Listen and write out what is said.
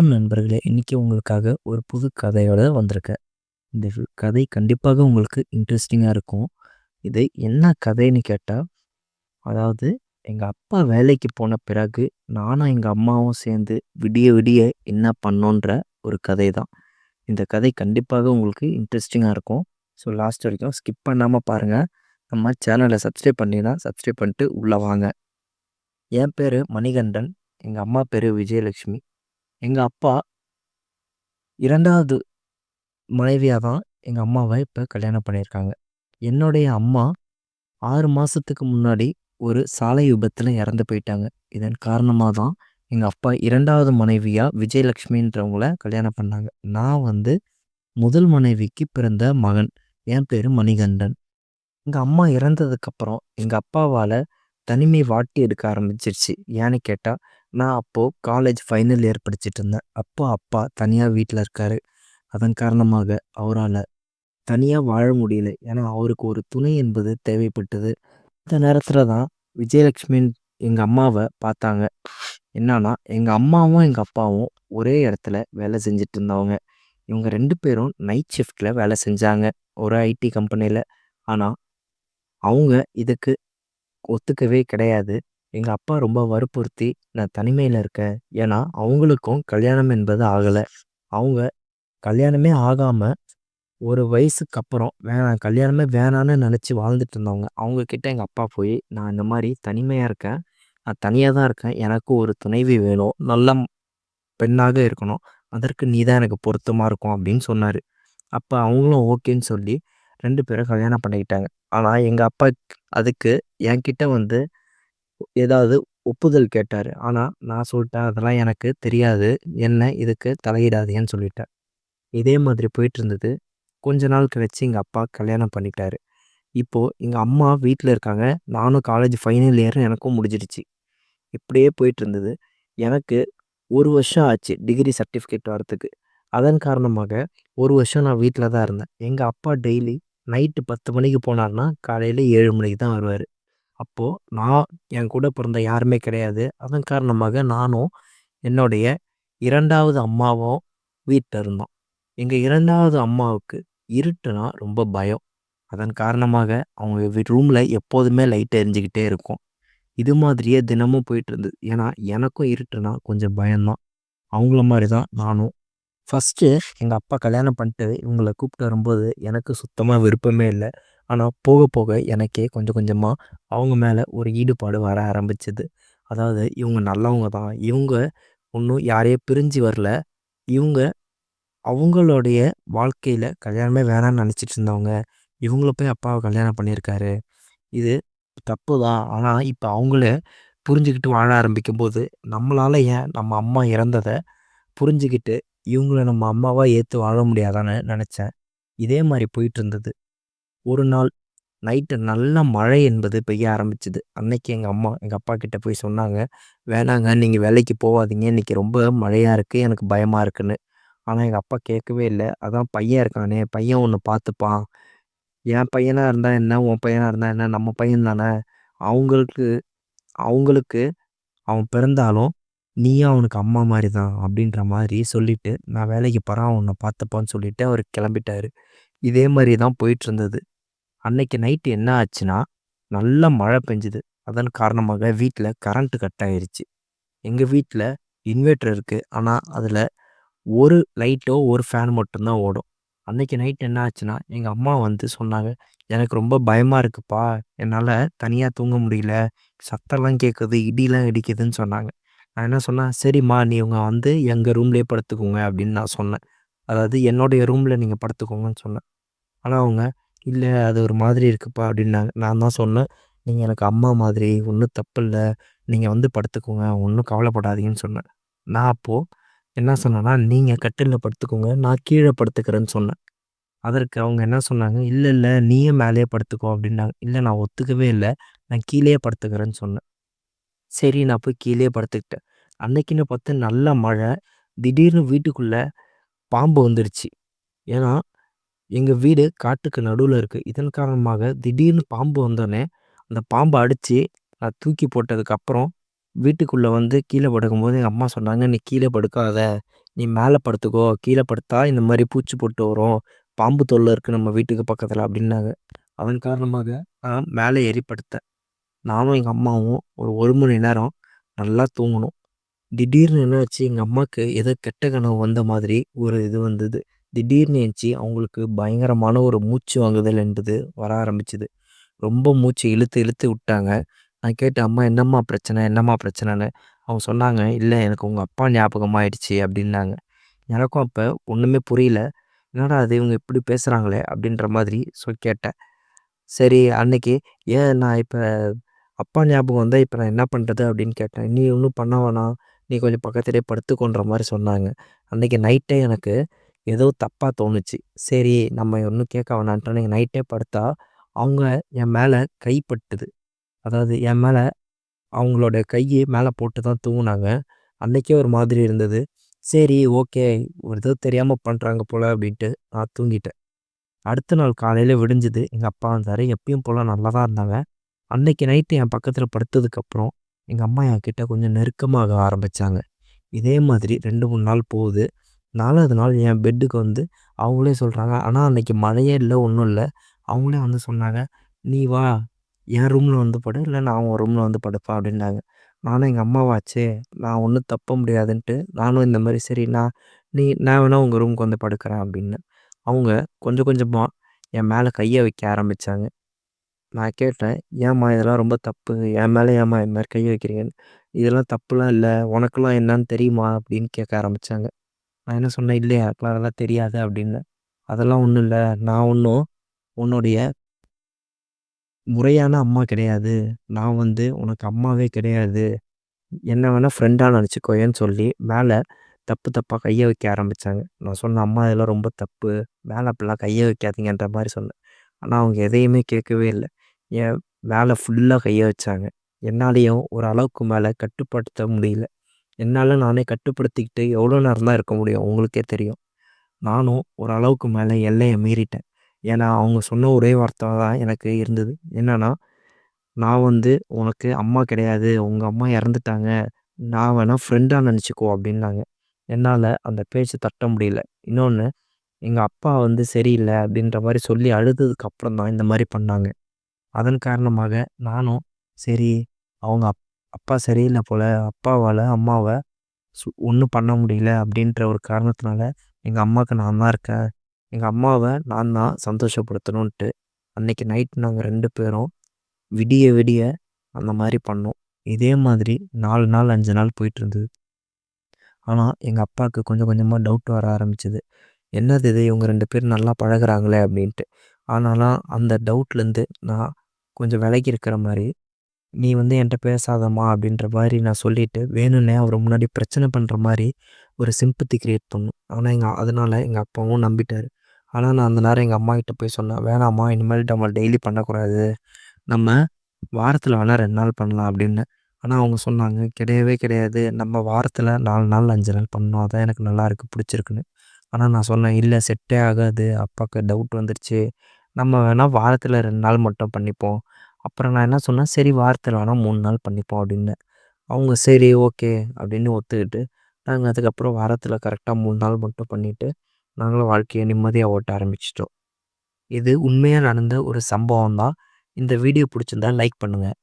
வணக்கம் நண்பர்களே! இன்னைக்கு உங்களுக்காக ஒரு புது கதையோட வந்திருக்கேன். இந்த கதை கண்டிப்பாக உங்களுக்கு இன்ட்ரெஸ்டிங்காக இருக்கும். இது என்ன கதைன்னு கேட்டால் அதாவது எங்கள் அப்பா வேலைக்கு போன பிறகு, நானும் எங்கள் அம்மாவும் சேர்ந்து விடிய விடிய என்ன பண்ணோன்ற ஒரு கதை தான். இந்த கதை கண்டிப்பாக உங்களுக்கு இன்ட்ரெஸ்டிங்காக இருக்கும். ஸோ லாஸ்ட் வரைக்கும் ஸ்கிப் பண்ணாமல் பாருங்கள் நம்ம சேனலை சப்ஸ்கிரைப் பண்ணலைன்னா சப்ஸ்கிரைப் பண்ணிட்டு உள்ளே வாங்க. என் பேர் மணிகண்டன். எங்கள் அம்மா பேர் விஜயலட்சுமி. எங்கள் அப்பா இரண்டாவது மனைவியாக தான் எங்கள் அம்மாவை இப்போ கல்யாணம் பண்ணியிருக்காங்க. என்னுடைய அம்மா ஆறு மாதத்துக்கு முன்னாடி ஒரு சாலை விபத்தில் இறந்து போயிட்டாங்க. இதன் காரணமாக தான் எங்கள் அப்பா இரண்டாவது மனைவியாக விஜயலட்சுமின்றவங்கள கல்யாணம் பண்ணாங்க. நான் வந்து முதல் மனைவிக்கு பிறந்த மகன். என் பேர் மணிகண்டன். எங்கள் அம்மா இறந்ததுக்கப்புறம் எங்கள் அப்பாவால் தனிமை வாட்டி எடுக்க ஆரம்பிச்சிருச்சு. ஏன்னு கேட்டால் நான் அப்போது காலேஜ் ஃபைனல் இயர் படிச்சுட்டு இருந்தேன். அப்போ அப்பா தனியாக வீட்டில் இருக்கார் அதன் காரணமாக அவரால் தனியாக வாழ முடியல. ஏன்னா அவருக்கு ஒரு துணை என்பது தேவைப்பட்டது. அந்த நேரத்தில் தான் விஜயலட்சுமி எங்கள் அம்மாவை பார்த்தாங்க. என்னன்னா, எங்கள் அம்மாவும் எங்கள் அப்பாவும் ஒரே இடத்துல வேலை செஞ்சுட்டு இருந்தவங்க. இவங்க ரெண்டு பேரும் நைட் ஷிஃப்டில் வேலை செஞ்சாங்க. ஒரு ஐடி கம்பெனியில் ஆனால் அவங்க இதுக்கு ஒத்துக்கவே கிடையாது. எங்கள் அப்பா ரொம்ப வற்புறுத்தி, நான் தனிமையில் இருக்கேன். ஏன்னா அவங்களுக்கும் கல்யாணம் என்பது ஆகலை அவங்க கல்யாணமே ஆகாமல் ஒரு வயசுக்கு அப்புறம் வேணாம் கல்யாணமே வேணான்னு நினச்சி வாழ்ந்துட்டு இருந்தவங்க. அவங்கக்கிட்ட எங்கள் அப்பா போய், நான் இந்த மாதிரி தனிமையாக இருக்கேன். நான் தனியாக தான் இருக்கேன். எனக்கு ஒரு துணைவி வேணும். நல்ல பெண்ணாக இருக்கணும். அதற்கு நீ தான் எனக்கு பொருத்தமாக இருக்கும் அப்படின்னு சொன்னார் அப்போ அவங்களும் ஓகேன்னு சொல்லி ரெண்டு பேரும் கல்யாணம் பண்ணிக்கிட்டாங்க. ஆனால் எங்கள் அப்பா அதுக்கு என்கிட்ட வந்து ஏதாவது ஒப்புதல் கேட்டார் ஆனால் நான் சொல்லிட்டேன், அதெல்லாம் எனக்கு தெரியாது. என்ன இதுக்கு தலையிடாதேன்னு சொல்லிட்டேன். இதே மாதிரி போயிட்டு இருந்தது. கொஞ்ச நாள் கழிச்சு எங்கள் அப்பா கல்யாணம் பண்ணிட்டாரு இப்போது எங்கள் அம்மா வீட்டில் இருக்காங்க. நானும் காலேஜ் ஃபைனல் இயர் எனக்கும் முடிஞ்சிடுச்சு. இப்படியே போயிட்டு இருந்தது. எனக்கு ஒரு வருஷம் ஆச்சு டிகிரி சர்டிஃபிகேட் வரத்துக்கு அதன் காரணமாக ஒரு வருஷம் நான் வீட்டில் தான் இருந்தேன். எங்கள் அப்பா டெய்லி நைட்டு 10 மணிக்கு போனாருன்னா, காலையில் ஏழு மணிக்கு தான் வருவார் அப்போது நான் என் கூட பிறந்த யாருமே கிடையாது. அதன் காரணமாக நானும் என்னுடைய இரண்டாவது அம்மாவும் வீட்டில் இருந்தோம். எங்க இரண்டாவது அம்மாவுக்கு இருட்டுனா ரொம்ப பயம். அதன் காரணமாக அவங்க வி ரூம்ல எப்போதுமே லைட் எரிஞ்சுக்கிட்டே இருக்கும். இது மாதிரியே தினமும் போயிட்டு இருந்தது. ஏன்னா எனக்கும் இருட்டுனா கொஞ்சம் பயம்தான். அவங்கள மாதிரி தான் நானும். ஃபர்ஸ்ட்டு எங்கள் அப்பா கல்யாணம் பண்ணிட்டு இவங்கள கூப்பிட்டு வரும்போது எனக்கு சுத்தமாக விருப்பமே இல்லை ஆனால் போக போக எனக்கே கொஞ்சம் கொஞ்சமாக அவங்க மேலே ஒரு ஈடுபாடு வர ஆரம்பிச்சது. அதாவது இவங்க நல்லவங்க தான். இவங்க ஒன்றும் யாரையும் பிரிஞ்சு வரல. இவங்க அவங்களுடைய வாழ்க்கையில் கல்யாணமே வேணாம்னு நினச்சிட்டு இருந்தவங்க. இவங்கள போய் அப்பாவை கல்யாணம் பண்ணியிருக்காரு. இது தப்பு தான். ஆனால் இப்போ அவங்கள புரிஞ்சுக்கிட்டு வாழ ஆரம்பிக்கும்போது, நம்மளால ஏன் நம்ம அம்மா இறந்ததை புரிஞ்சுக்கிட்டு இவங்கள நம்ம அம்மாவாக ஏற்று வாழ முடியாதான்னு நினச்சேன் இதே மாதிரி போயிட்டு இருந்தது. ஒரு நாள் நைட்டு நல்ல மழை என்பது பெய்ய ஆரம்பிச்சது. அன்னைக்கு எங்கள் அம்மா எங்கள் அப்பா கிட்ட போய் சொன்னாங்க, "வேணாங்க நீங்கள் வேலைக்கு போகாதீங்க இன்னைக்கு ரொம்ப மழையாக இருக்குது எனக்கு பயமாக இருக்குன்னு." ஆனால் எங்கள் அப்பா கேட்கவே இல்லை அதான் பையன் இருக்கானே, பையன் ஒன்று பார்த்துப்பான். என் பையனாக இருந்தால் என்ன? உன் பையனாக இருந்தால் என்ன? நம்ம பையன் தானே. அவங்களுக்கு அவங்களுக்கு அவன் பிறந்தாலும், நீயும் அவனுக்கு அம்மா மாதிரி தான். அப்படின்ற மாதிரி சொல்லிட்டு, நான் வேலைக்கு போகிறேன் அவன் பார்த்துப்பான்னு சொல்லிட்டு அவர் கிளம்பிட்டாரு. இதே மாதிரி தான் போயிட்டு இருந்தது. அன்னைக்கு நைட்டு என்ன ஆச்சுன்னா, நல்ல மழை பெஞ்சுது அதன் காரணமாக வீட்டில் கரண்ட் கட் ஆயிடுச்சு எங்கள் வீட்டில் இன்வெர்டர் இருக்குது ஆனால் அதில் ஒரு லைட்டோ, ஒரு ஃபேன் மட்டும்தான் ஓடும். அன்னைக்கு நைட் என்ன ஆச்சுன்னா, எங்கள் அம்மா வந்து சொன்னாங்க, "எனக்கு ரொம்ப பயமாக இருக்குப்பா. என்னால் தனியாக தூங்க முடியல. சத்தம்லாம் கேட்குது. இடிலாம் இடிக்குதுன்னு" சொன்னாங்க. நான் என்ன சொன்னேன், "சரிம்மா நீ இவங்க வந்து எங்கள் ரூம்லேயே படுத்துக்கோங்க" அப்படின்னு நான் சொன்னேன். அதாவது என்னுடைய ரூமில் நீங்கள் படுத்துக்கோங்கன்னு சொன்னேன். ஆனால் அவங்க, இல்லை அது ஒரு மாதிரி இருக்குப்பா" அப்படின்னாங்க. நான் தான் சொன்னேன், நீங்கள் எனக்கு அம்மா மாதிரி. ஒன்றும் தப்பில்லை நீங்கள் வந்து படுத்துக்கோங்க. ஒன்றும் கவலைப்படாதீங்கன்னு" சொன்னேன். நான் அப்போது என்ன சொன்னேன்னா, நீங்கள் கட்டிலில் படுத்துக்கோங்க. நான் கீழே படுத்துக்கிறேன்னு" சொன்னேன். அதற்கு அவங்க என்ன சொன்னாங்க, இல்லை இல்லை நீயே மேலேயே படுத்துக்கோ" அப்படின்னாங்க. இல்லை நான் ஒத்துக்கவே இல்லை நான் கீழேயே படுத்துக்கிறேன்னு சொன்னேன். சரி நான் போய் கீழே படுத்துக்கிட்டேன். அன்னைக்குன்னு பார்த்து நல்ல மழை. திடீர்னு வீட்டுக்குள்ளே பாம்பு வந்துருச்சு. ஏன்னா, எங்கள் வீடு காட்டுக்கு நடுவில் இருக்குது இதன் காரணமாக திடீர்னு பாம்பு வந்தோடனே அந்த பாம்பை அடித்து நான் தூக்கி போட்டதுக்கப்புறம் வீட்டுக்குள்ளே வந்து கீழே படுக்கும்போது எங்கள் அம்மா சொன்னாங்க, "நீ கீழே படுக்காத. நீ மேலே படுத்துக்கோ. கீழே படுத்தா இந்த மாதிரி பூச்சி போட்டு வரும். பாம்பு தொல்லை இருக்குது நம்ம வீட்டுக்கு பக்கத்தில் அப்படின்னாங்க. அதன் காரணமாக நான் மேலே ஏறி படுத்தேன். நானும் எங்கள் அம்மாவும் ஒரு ஒரு மணி நேரம் நல்லா தூங்கினோம் திடீர்னு என்னாச்சு எங்கள் அம்மாவுக்கு ஏதோ கெட்ட கனவு வந்த மாதிரி ஒரு இது வந்தது. திடீர்னு ஏஞ்சி அவங்களுக்கு பயங்கரமான ஒரு மூச்சு வாங்குதல் என்பது வர ஆரம்பிச்சுது. ரொம்ப மூச்சு இழுத்து இழுத்து விட்டாங்க. நான் கேட்டேன் அம்மா என்னம்மா பிரச்சனை? என்னம்மா பிரச்சனைன்னு? அவங்க சொன்னாங்க இல்லை எனக்கு உங்கள் அப்பா ஞாபகமாயிடுச்சு அப்படின்னாங்க. எனக்கும் அப்போ ஒன்றுமே புரியல. என்னடா அது இவங்க இப்படி பேசுகிறாங்களே அப்படின்ற மாதிரி ஸோ கேட்டேன். சரி அன்னைக்கு ஏன் நான் இப்போ அப்பா ஞாபகம் வந்தால் இப்போ நான் என்ன பண்ணுறது அப்படின்னு கேட்டேன். நீ ஒன்றும் பண்ண வேணாம். நீ கொஞ்சம் பக்கத்துலேயே படுத்துக்கோன்ற மாதிரி சொன்னாங்க. அன்றைக்கி நைட்டே எனக்கு ஏதோ தப்பாக தோணுச்சு. சரி நம்ம ஒன்றும் கேட்க வேணான்ட்டு அன்றைக்கி நைட்டே படுத்தா அவங்க என் மேலே கைப்பட்டுது அதாவது என் மேலே அவங்களோட கையை மேலே போட்டு தான் தூங்கினாங்க. அன்றைக்கே ஒரு மாதிரி இருந்தது. சரி ஓகே ஒரு ஏதோ தெரியாமல் பண்ணுறாங்க போல் அப்படின்ட்டு நான் தூங்கிட்டேன். அடுத்த நாள் காலையில் விடிஞ்சுது. எங்கள் அப்பா வந்தார். எப்பயும் போல் நல்லா தான் இருந்தாங்க. அன்றைக்கி நைட்டு என் பக்கத்தில் படுத்ததுக்கப்புறம் எங்கள் அம்மா என்கிட்ட கொஞ்சம் நெருக்கமாக ஆரம்பித்தாங்க இதே மாதிரி ரெண்டு மூணு நாள் போகுது. நாலாவது நாள் என் பெட்டுக்கு வந்து அவங்களே சொல்கிறாங்க ஆனால் அன்றைக்கி மழையே இல்லை ஒன்றும் இல்லை. அவங்களே வந்து சொன்னாங்க நீ வா என் ரூமில் வந்து படு இல்லை நான் உன் ரூமில் வந்து படுப்பேன் அப்படின்னாங்க. நானும் எங்கள் அம்மாவாச்சே நான் ஒன்றும் தப்ப முடியாதுன்ட்டு நானும் இந்த மாதிரி சரி நான் நீ நான் வேணால் உங்கள் ரூமுக்கு வந்து படுக்கிறேன் அப்படின்னு. அவங்க கொஞ்சம் கொஞ்சமாக என் மேலே கையை வைக்க ஆரம்பித்தாங்க நான் கேட்டேன் ஏம்மா இதெல்லாம் ரொம்ப தப்பு? என் மேலே ஏம்மா இது மாதிரி கையை வைக்கிறீங்கன்னு இதெல்லாம் தப்புலாம் இல்லை. உனக்கெல்லாம் என்னன்னு தெரியுமா? அப்படின்னு கேட்க ஆரம்பித்தாங்க நான் என்ன சொன்னேன்? இல்லையா எனக்குலாம் அதெல்லாம் தெரியாது அப்படின்னு. அதெல்லாம் ஒன்றும் இல்லை. நான் ஒன்றும் உன்னுடைய முறையான அம்மா கிடையாது. நான் வந்து உனக்கு அம்மாவே கிடையாது. என்ன வேணால் ஃப்ரெண்டாக நினச்சிக்கோயேன்னு சொல்லி மேலே தப்பு தப்பாக கையை வைக்க ஆரம்பித்தாங்க நான் சொன்னேன் அம்மா இதெல்லாம் ரொம்ப தப்பு. மேலே அப்படிலாம் கையை வைக்காதீங்கன்ற மாதிரி சொன்னேன். ஆனால் அவங்க எதையுமே கேட்கவே இல்லை. என் மேலே ஃபுல்லாக கையை வச்சாங்க. என்னாலேயும் ஒரு அளவுக்கு மேலே கட்டுப்படுத்த முடியல. என்னால் நானே கட்டுப்படுத்திக்கிட்டு எவ்வளோ நேரம் தான் இருக்க முடியும்? உங்களுக்கே தெரியும். நானும் ஒரு அளவுக்கு மேலே எல்லையை மீறிட்டேன். ஏன்னா அவங்க சொன்ன ஒரே வார்த்தை தான் எனக்கு இருந்தது. என்னென்னா நான் வந்து உனக்கு அம்மா கிடையாது. உங்கள் அம்மா இறந்துட்டாங்க. நான் வேணால் ஃப்ரெண்டாக நினச்சிக்கோ அப்படின்னாங்க. என்னால் அந்த பேச்சை தட்ட முடியல. இன்னொன்று எங்கள் அப்பா வந்து சரியில்லை அப்படின்ற மாதிரி சொல்லி அழுததுக்கு அப்புறம் தான் இந்த மாதிரி பண்ணாங்க. அதன் காரணமாக நானும் சரி அவங்க அப் அப்பா சரியில்லை போல் அப்பாவால் அம்மாவை சு ஒன்றும் பண்ண முடியல அப்படின்ற ஒரு காரணத்தினால எங்கள் அம்மாவுக்கு நான் தான் இருக்கேன். எங்கள் அம்மாவை நான் தான் சந்தோஷப்படுத்தணுன்ட்டு அன்றைக்கி நைட் நாங்கள் ரெண்டு பேரும் விடிய விடிய அந்த மாதிரி பண்ணோம். இதே மாதிரி நாலு நாள் அஞ்சு நாள் போயிட்டுருந்தது. ஆனால் எங்கள் அப்பாவுக்கு கொஞ்சம் கொஞ்சமாக டவுட் வர ஆரம்பிச்சது. என்னது இது? இவங்க ரெண்டு பேரும் நல்லா பழகுறாங்களே அப்படின்ட்டு. ஆனாலும் அந்த டவுட்லேருந்து நான் கொஞ்சம் விலகி இருக்கிற மாதிரி நீ வந்து என்கிட்ட பேசாதம்மா அப்படின்ற மாதிரி நான் சொல்லிவிட்டு வேணும்னே அவரை முன்னாடி பிரச்சனை பண்ணுற மாதிரி ஒரு சிம்பத்தி க்ரியேட் பண்ணும் ஆனால் எங்கள் அதனால் எங்கள் அப்பாவும் நம்பிட்டார். ஆனால் நான் அந்த நேரம் எங்கள் அம்மாகிட்ட போய் சொன்னேன் வேணாம்மா இனிமேல் நம்ம டெய்லி பண்ணக்கூடாது. நம்ம வாரத்தில் வேணால் ரெண்டு நாள் பண்ணலாம் அப்படின்னு. ஆனால் அவங்க சொன்னாங்க கிடையவே கிடையாது. நம்ம வாரத்தில் நாலு நாள் அஞ்சு நாள் பண்ணோம் அதான் எனக்கு நல்லாயிருக்கு பிடிச்சிருக்குன்னு. ஆனால் நான் சொன்னேன் இல்லை செட்டே ஆகாது. அப்பாவுக்கு டவுட் வந்துருச்சு. நம்ம வேணால் வாரத்தில் ரெண்டு நாள் மட்டும் பண்ணிப்போம். அப்புறம் நான் என்ன சொன்னேன்? சரி வாரத்தில் வேணால் மூணு நாள் பண்ணிப்போம் அப்படின்னு அவங்க சரி ஓகே அப்படின்னு ஒத்துக்கிட்டு நாங்கள் அதுக்கப்புறம் வாரத்தில் கரெக்டாக மூணு நாள் மட்டும் பண்ணிவிட்டு நாங்களும் வாழ்க்கையை நிம்மதியாக ஓட்ட ஆரம்பிச்சிட்டோம். இது உண்மையாக நடந்த ஒரு சம்பவம் தான். இந்த வீடியோ பிடிச்சிருந்தா லைக் பண்ணுங்கள்